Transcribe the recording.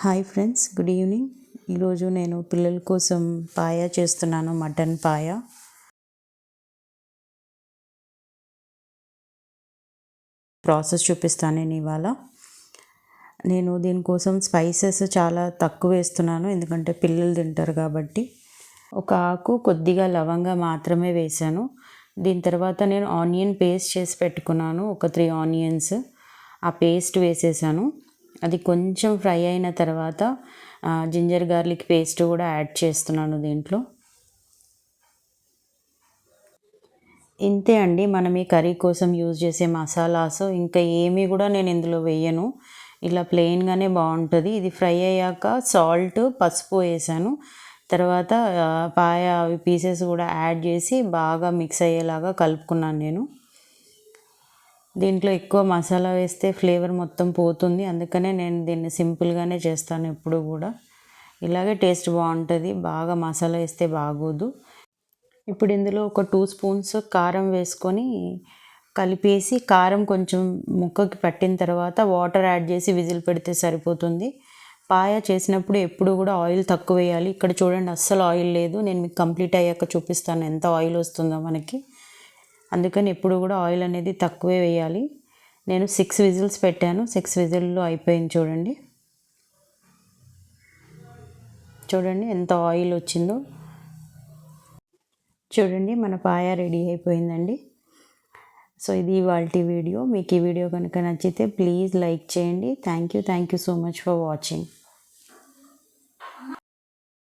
Hi friends good evening. ఈరోజు నేను పిల్లల కోసం పాయ చేస్తున్నాను మటన్ పాయ. ప్రాసెస్ చూపిస్తాను నేను ఇవాళ. నేను దీనికోసం స్పైసెస్ చాలా తక్కువ వేస్తున్నాను ఎందుకంటే పిల్లలు తింటారు కాబట్టి. ఒక ఆకు కొద్దిగా లవంగా మాత్రమే వేశాను. దీని తర్వాత నేను ఆనియన్ పేస్ట్ చేసి పెట్టుకున్నాను ఒక త్రీ ఆనియన్స్. ఆ పేస్ట్ వేసేసాను. అది కొంచెం ఫ్రై అయిన తర్వాత జింజర్ గార్లిక్ పేస్ట్ కూడా యాడ్ చేస్తున్నాను దీంట్లో. ఇంతే అండి మనం ఈ కర్రీ కోసం యూజ్ చేసే మసాలాస్. ఇంకా ఏమీ కూడా నేను ఇందులో వేయను. ఇలా ప్లెయిన్గానే బాగుంటుంది. ఇది ఫ్రై అయ్యాక సాల్ట్ పసుపు వేసాను. తర్వాత పాయ పీసెస్ కూడా యాడ్ చేసి బాగా మిక్స్ అయ్యేలాగా కలుపుకున్నాను నేను. దీంట్లో ఎక్కువ మసాలా వేస్తే ఫ్లేవర్ మొత్తం పోతుంది. అందుకనే నేను దీన్ని సింపుల్గానే చేస్తాను ఎప్పుడు కూడా. ఇలాగే టేస్ట్ బాగుంటుంది. బాగా మసాలా వేస్తే బాగోదు. ఇప్పుడు ఇందులో ఒక టూ స్పూన్స్ కారం వేసుకొని కలిపేసి కారం కొంచెం ముక్కకి పట్టిన తర్వాత వాటర్ యాడ్ చేసి విజిల్ పెడితే సరిపోతుంది. పాయ చేసినప్పుడు ఎప్పుడు కూడా ఆయిల్ తక్కువ వేయాలి. ఇక్కడ చూడండి అస్సలు ఆయిల్ లేదు. నేను మీకు కంప్లీట్ అయ్యాక చూపిస్తాను ఎంత ఆయిల్ వస్తుందో మనకి. అందుకని ఎప్పుడు కూడా ఆయిల్ అనేది తక్కువే వేయాలి. నేను సిక్స్ విజిల్స్ పెట్టాను. సిక్స్ విజిల్లో అయిపోయింది చూడండి. చూడండి ఎంత ఆయిల్ వచ్చిందో. చూడండి మన పాయ రెడీ అయిపోయిందండి. సో ఇది ఇవాళ వీడియో. మీకు ఈ వీడియో కనుక నచ్చితే ప్లీజ్ లైక్ చేయండి. Thank you. Thank you so much for watching.